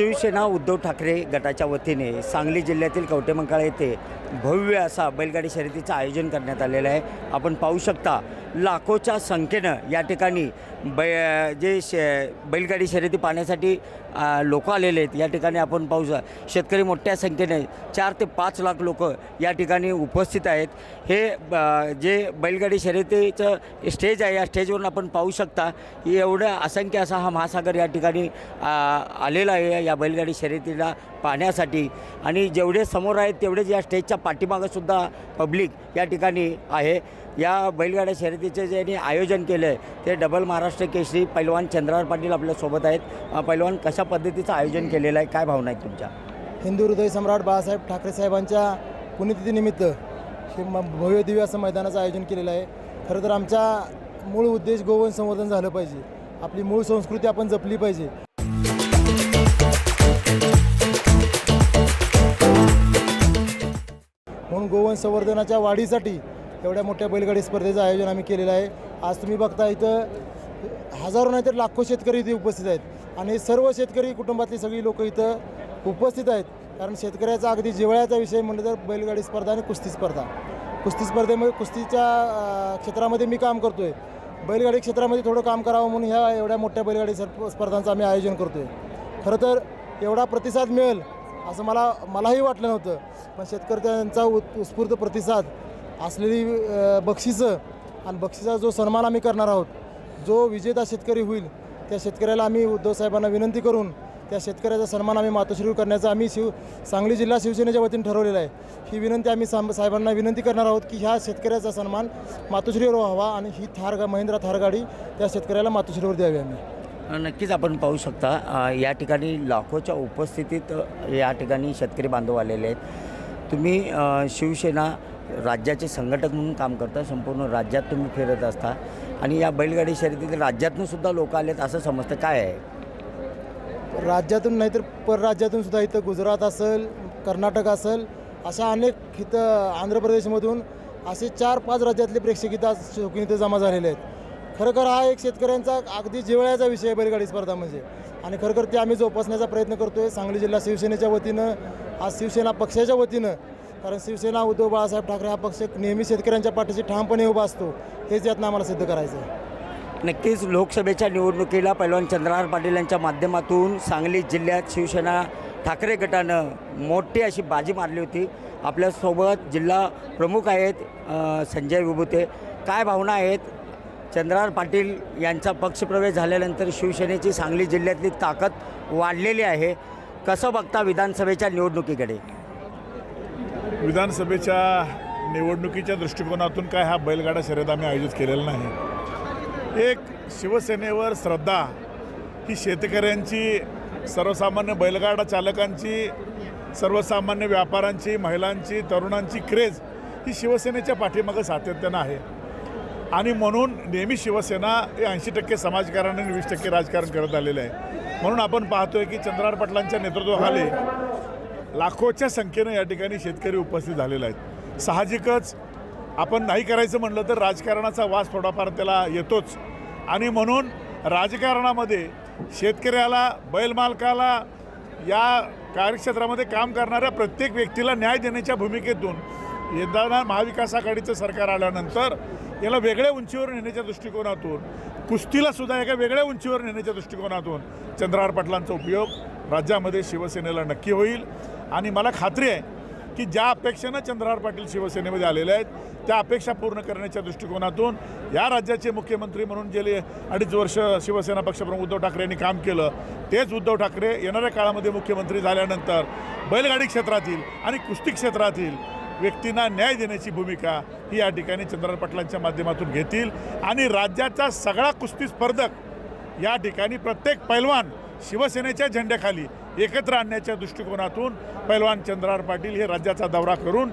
शिवसेना उद्धव ठाकरे गटाच्या वतीने सांगली जिल्ह्यातील कवटेमंकाळा येथे भव्य असा बैलगाडी शर्यतीचं आयोजन करण्यात आलेलं आहे. आपण पाहू शकता लाखोच्या संख्येनं या ठिकाणी बै जे शे बैलगाडी शर्यती पाहण्यासाठी लोक आलेले आहेत. या ठिकाणी आपण पाहू शेतकरी मोठ्या संख्येने चार ते पाच लाख लोक या ठिकाणी उपस्थित आहेत. हे ब- जे बैलगाडी शर्यतीचं स्टेज आहे या स्टेजवरून आपण पाहू शकता की एवढं असंख्य असा हा महासागर या ठिकाणी आलेला आहे या बैलगाडी शर्यतीला पाहण्यासाठी. आणि जेवढे समोर आहेत तेवढेच या स्टेजच्या पाठीमागंसुद्धा पब्लिक या ठिकाणी आहे. या बैलगाड्या शर्यतीचे ज्यांनी आयोजन केलं आहे ते डबल महाराष्ट्र केसरी पैलवान चंद्रावर पाटील आपल्यासोबत आहेत. पैलवान कशा पद्धतीचं आयोजन केलेलं आहे? काय भावना आहेत तुमच्या? हिंदू हृदय सम्राट बाळासाहेब ठाकरे साहेबांच्या पुण्यतिथीनिमित्त हे म भव्य दिव्य असं मैदानाचं आयोजन केलेलं आहे. खरं तर आमचा मूळ उद्देश गोवन संवर्धन झालं पाहिजे. आपली मूळ संस्कृती आपण जपली पाहिजे. म्हणून गोवन संवर्धनाच्या वाढीसाठी एवढ्या मोठ्या बैलगाडी स्पर्धेचं आयोजन आम्ही केलेलं आहे. आज तुम्ही बघता इथं हजारो नाही तर लाखो शेतकरी इथे उपस्थित आहेत. आणि सर्व शेतकरी कुटुंबातली सगळी लोक इथं उपस्थित आहेत. कारण शेतकऱ्याचा अगदी जिवळ्याचा विषय म्हणलं तर बैलगाडी स्पर्धा आणि कुस्ती स्पर्धा. कुस्ती स्पर्धेमध्ये कुस्तीच्या क्षेत्रामध्ये मी काम करतो आहे बैलगाडी क्षेत्रामध्ये थोडं काम करावं म्हणून ह्या एवढ्या मोठ्या बैलगाडी स्प- स्पर्धांचं आम्ही आयोजन करतो आहे खरं तर एवढा प्रतिसाद मिळेल असं मला मलाही वाटलं नव्हतं. पण शेतकऱ्यांचा उत्स्फूर्त प्रतिसाद असलेली बक्षिसं आणि बक्षिसाचा जो सन्मान आम्ही करणार आहोत जो विजेता शेतकरी होईल त्या शेतकऱ्याला आम्ही उद्धव साहेबांना विनंती करून त्या शेतकऱ्याचा सन्मान आम्ही मातोश्रीवर करण्याचा आम्ही शिव सांगली जिल्हा शिवसेनेच्या वतीने ठरवलेलं आहे. ही विनंती आम्ही साम साहेबांना विनंती करणार आहोत की ह्या शेतकऱ्याचा सन्मान मातोश्रीवर व्हावा आणि ही थार गा महिंद्रा थारगाडी त्या शेतकऱ्याला मातोश्रीवर द्यावी आम्ही. नक्कीच आपण पाहू शकता या ठिकाणी लाखोच्या उपस्थितीत या ठिकाणी शेतकरी बांधव आलेले आहेत. तुम्ही शिवसेना राज्याचे संघटक म्हणून काम करता संपूर्ण राज्यात तुम्ही फिरत असता आणि या बैलगाडी शर्यतीत राज्यातून सुद्धा लोक आलेत असं समजतं. काय आहे? राज्यातून नाहीतर परराज्यातून सुद्धा इथं गुजरात असेल कर्नाटक असेल अशा अनेक इथं आंध्र प्रदेशमधून असे चार पाच राज्यातले प्रेक्षक इथं शौकीन इथं जमा झालेले आहेत. खरखर हा एक शेतकऱ्यांचा अगदी जिवळ्याचा विषय आहे बैलगाडी स्पर्धा म्हणजे. आणि खरंखर ते आम्ही जोपासण्याचा प्रयत्न करतो आहे सांगली जिल्हा शिवसेनेच्या वतीनं आज शिवसेना पक्षाच्या वतीनं कारण शिवसेना उद्धव बाळासाहेब ठाकरे हा पक्ष नेहमी शेतकऱ्यांच्या पाठीशी ठामपणे उभा असतो हेच यातनं आम्हाला सिद्ध करायचं आहे. नक्कीच लोकसभेच्या निवडणुकीला पैलवान चंद्रहार पाटील यांच्या माध्यमातून सांगली जिल्ह्यात शिवसेना ठाकरे गटानं मोठी अशी बाजी मारली होती. आपल्यासोबत जिल्हा प्रमुख आहेत संजय विभूते. काय भावना आहेत? चंद्रहार पाटील यांचा पक्षप्रवेश झाल्यानंतर शिवसेनेची सांगली जिल्ह्यातली ताकद वाढलेली आहे. कसं बघता विधानसभेच्या निवडणुकीकडे? विधानसभेच्या निवडणुकीच्या दृष्टिकोनातून काय हा बैलगाडा शर्यत आम्ही आयोजित केलेला नाही. एक शिवसेनेवर श्रद्धा ही शेतकऱ्यांची सर्वसामान्य बैलगाडा चालकांची सर्वसामान्य व्यापाऱ्यांची महिलांची तरुणांची क्रेज ही शिवसेनेच्या पाठीमागं सातत्यानं आहे. आणि म्हणून नेहमी शिवसेना हे ऐंशी टक्के समाजकारण आणि वीस टक्के राजकारण करत आलेलं आहे. म्हणून आपण पाहतोय की चंद्रार पाटलांच्या नेतृत्वाखाली लाखोच्या संख्येनं या ठिकाणी शेतकरी उपस्थित झालेले आहेत. साहजिकच आपण नाही करायचं म्हटलं तर राजकारणाचा वास थोडाफार त्याला येतोच. आणि म्हणून राजकारणामध्ये शेतकऱ्याला बैलमालकाला या कार्यक्षेत्रामध्ये काम करणाऱ्या प्रत्येक व्यक्तीला न्याय देण्याच्या भूमिकेतून यंदा महाविकास आघाडीचं सरकार आल्यानंतर याला वेगळ्या उंचीवर नेण्याच्या दृष्टिकोनातून कुस्तीला सुद्धा एका वेगळ्या उंचीवर नेण्याच्या दृष्टिकोनातून चंद्रहार पाटलांचा उपयोग राज्यामध्ये शिवसेनेला नक्की होईल. आणि मला खात्री आहे की ज्या अपेक्षेनं चंद्रहार पाटील शिवसेनेमध्ये आलेले आहेत त्या अपेक्षा पूर्ण करण्याच्या दृष्टिकोनातून या राज्याचे मुख्यमंत्री म्हणून गेले अडीच वर्ष शिवसेना पक्षप्रमुख उद्धव ठाकरे यांनी काम केलं तेच उद्धव ठाकरे येणाऱ्या काळामध्ये मुख्यमंत्री झाल्यानंतर बैलगाडी क्षेत्रातील आणि कुस्ती क्षेत्रातील व्यक्तींना न्याय देण्याची भूमिका ही या ठिकाणी चंद्रहार पाटलांच्या माध्यमातून घेतील. आणि राज्याचा सगळा कुस्ती स्पर्धक या ठिकाणी प्रत्येक पैलवान शिवसेनेच्या झेंड्याखाली एकत्र आणण्याच्या दृष्टिकोनातून पैलवान चंद्रहार पाटील हे राज्याचा दौरा करून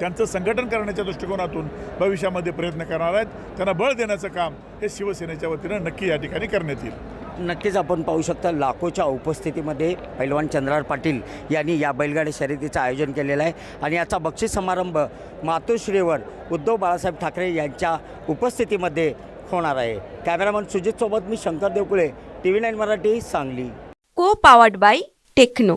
त्यांचं संघटन करण्याच्या दृष्टिकोनातून भविष्यामध्ये प्रयत्न करणार आहेत. त्यांना बळ देण्याचं काम हे शिवसेनेच्या वतीनं नक्की या ठिकाणी करण्यात येईल. नक्कीच आपण पाहू शकता लाखोच्या उपस्थितीमध्ये पैलवान चंद्रहार पाटील यांनी या बैलगाडी शर्यतीचं आयोजन केलेलं आहे. आणि याचा बक्षीस समारंभ मातोश्रीवर उद्धव बाळासाहेब ठाकरे यांच्या उपस्थितीमध्ये होणार आहे. कॅमेरामन सुजितसोबत मी Shankar Devkule T V nine Marathi Sangli. Co powered by techno.